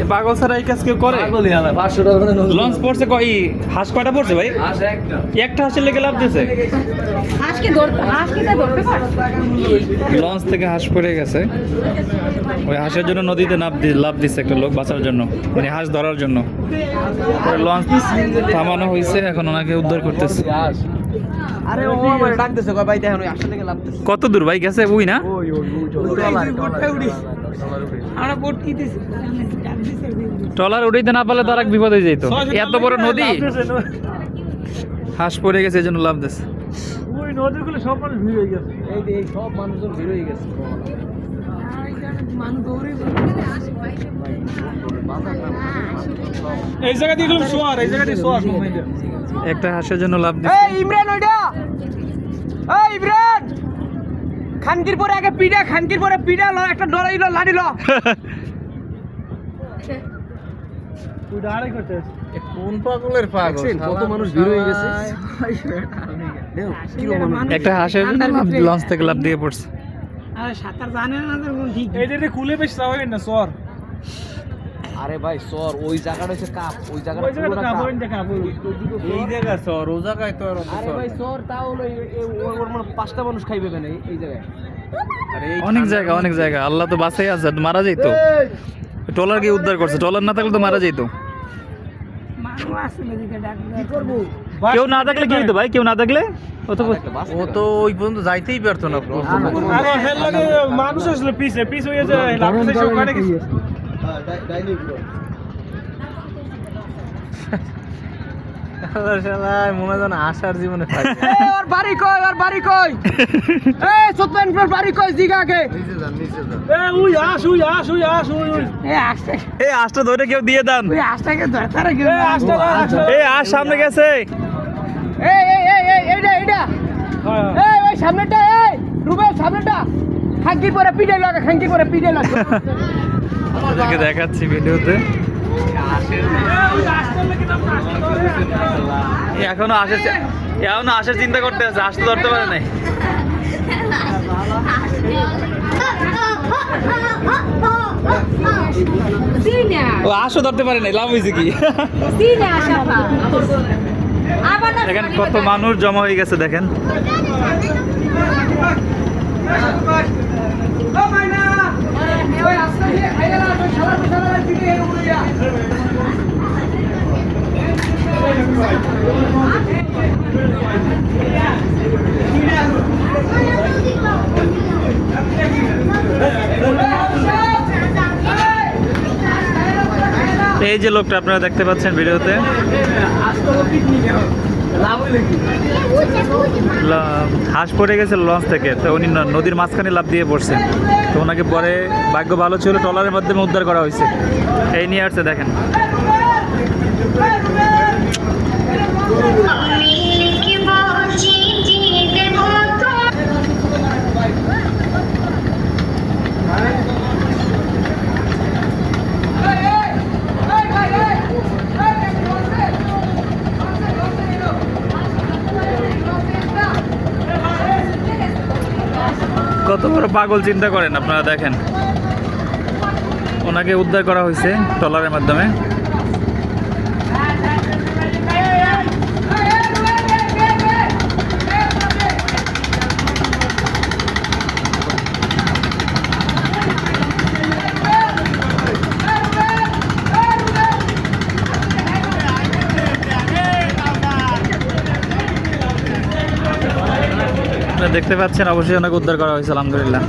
এ পাগল ছাড়া এই কাজ কেউ করে পাগলই আলা 500 টাকা লঞ্চ পড়ছে কই হাঁস কয়টা পড়ছে ভাই হাঁস একটা একটা হাঁসের লেগে লাভ দিছে হাঁসকে ধরতে হাঁসকে তা ধরতে পার লঞ্চ থেকে হাঁস পড়ে গেছে ওই হাঁসের জন্য নদীতে নাপ দি লাভ দিচ্ছে একটা লোক বাঁচার জন্য মানে হাঁস ধরার জন্য লঞ্চ থামানো হয়েছে এখন ওনাকে উদ্ধার করতেছে আরে ও আমার ডাকতেছে কয় ভাই দেখেন ওই লাভতেছে কত দূর ভাই গেছে বুই না ওই ওই ওই আমরা বোট কিতেছি ট্রলার উঠাইতে না পারলে তার এক বিপদ হয়ে যেত এত বড় নদী। হাঁস পড়ে গেছে এই জন্য লাভ দিচ্ছে ওই নদীগুলো সব মানুষ ভিড় হয়ে গেছে। এই এই সব মানুষজন ভিড় হয়ে গেছে। এই জায়গা দিয়ে সোয়ার এই জায়গা দিয়ে সোয়ার। একটা হাঁসের জন্য লাভ দিচ্ছে ইমরান ওইটা এই ইমরান! খানকির পরে আগে পিডা খানকির পরে পিডা ল একটা ডরাইল লাড়ি ল। তুই ডাইরেক্ট করতে কোন পাগলের পাগল? কত মানুষ ভিড় হয়ে গেছে। একটা হাসের লঞ্চ থেকে লাভ দিয়ে পড়ছে। আরে সাঁতার জানে না তো কোনো ঠিক এই যে কুলে বেশ যাওয়া না সোয়ার আরে ভাই সর ওই জায়গাটা হচ্ছে কাপ ওই জায়গাটা ওই জায়গাটা কাপ। এই জায়গা সর ও জায়গায় তো আরে ভাই সর তাও হলো ওর- মানে পাঁচটা মানুষ খাইবে কেন এই- জায়গায়? অনেক জায়গা অনেক জায়গা আল্লাহ তো বাঁচাই আছে মারা যাইতো গিয়ে উদ্ধার করছে ট্রলার না থাকলে তো মারা যাইতো কেউ না থাকলে কি হইতো ভাই? কেউ না থাকলে? ও তো ও তো ওই পর্যন্ত যাইতেই পারতো না। আরে মানুষ আসলে পিছে পিছ হয়ে যায় লাগছে সব কাটে গেছে যেন আসার জীবনে ওর বাড়ি কই ওর বাড়ি কই? এই সত্যেন বাড়ি কই জিগাকে? এ উই আস উই আস উই আস উই উই। এ আসতে। ধরে কেউ দিয়ে দেন। ওই এ সামনে গেছে। এইটা এইটা এই ওই সামনেটা রুবেল সামনেটা। খাঙ্কির পরে পিডে লাগা খাঙ্কির পরে পিডে লাগা আপনাদেরকে দেখাচ্ছি ভিডিওতে। এখনও আসে এখনও আসার চিন্তা করতে আছে, আসতে ধরতে পারে নাই। ও আসো ধরতে পারে নাই, লাভ হয়েছে কি? দেখেন কত মানুষ জমা হয়ে গেছে, দেখেন। এই যে লোকটা আপনারা দেখতে পাচ্ছেন ভিডিওতে। হাঁস পড়ে গেছে লঞ্চ থেকে। তো উনি নদীর মাঝখানে লাভ দিয়ে পড়ছেন। তো ওনাকে পরে ভাগ্য ভালো ছিল, ট্রলারের মাধ্যমে উদ্ধার করা হয়েছে। এই নিয়ে আসছে, দেখেন। পাগল চিন্তা করেন আপনারা দেখেন। ওনাকে উদ্ধার করা হয়েছে ট্রলারের মাধ্যমে। দেখতে পাচ্ছেন অবশ্যই অনেক উদ্ধার করা হয়েছে আলহামদুলিল্লাহ।